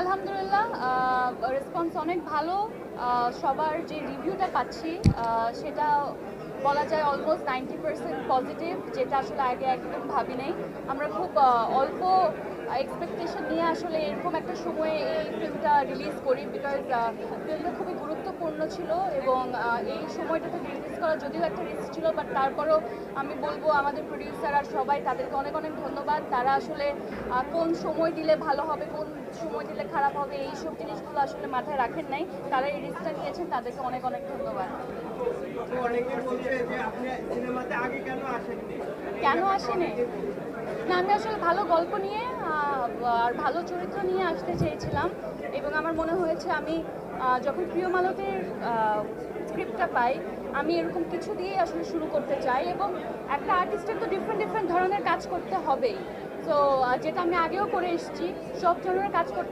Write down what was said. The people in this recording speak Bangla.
আলহামদুলিল্লাহ রেসপন্স অনেক ভালো। সবার যে রিভিউটা পাচ্ছি সেটা বলা যায় অলমোস্ট নাইনটি পার্সেন্ট পজিটিভ যেটা আসলে আগে একদম ভাবি নেই। আমরা খুব অল্প এক্সপেকটেশন নিয়ে আসলে এরকম একটা সময়ে এই ফিল্মটা রিলিজ করি বিকজ ফিল্মটা খুবই গুরুত্বপূর্ণ। ছিল এবং এই সময়টাতে রিলিজ করা যদিও একটা রিস্ক ছিল বাট তারপরও আমি বলব আমাদের প্রডিউসার আর সবাই তাদেরকে অনেক অনেক ধন্যবাদ। তারা আসলে কোন সময় দিলে ভালো হবে কোন সময় দিলে খারাপ হবে এই সব জিনিসগুলো আসলে মাথায় রাখেন নাই। তারা এই রিস্কটা নিয়েছেন তাদেরকে অনেক অনেক ধন্যবাদ। কেন আসেনি? না, আমি আসলে ভালো গল্প নিয়ে আর ভালো চরিত্র নিয়ে আসতে চেয়েছিলাম। এবং আমার মনে হয়েছে আমি যখন প্রিয় মালতের স্ক্রিপ্টটা পাই, আমি এরকম কিছু দিয়ে আসলে শুরু করতে চাই। এবং একটা আর্টিস্টের তো ডিফারেন্ট ডিফারেন্ট ধরনের কাজ করতে হবেই। তো যেটা আমি আগেও করে এসেছি, সব ধরনের কাজ করতে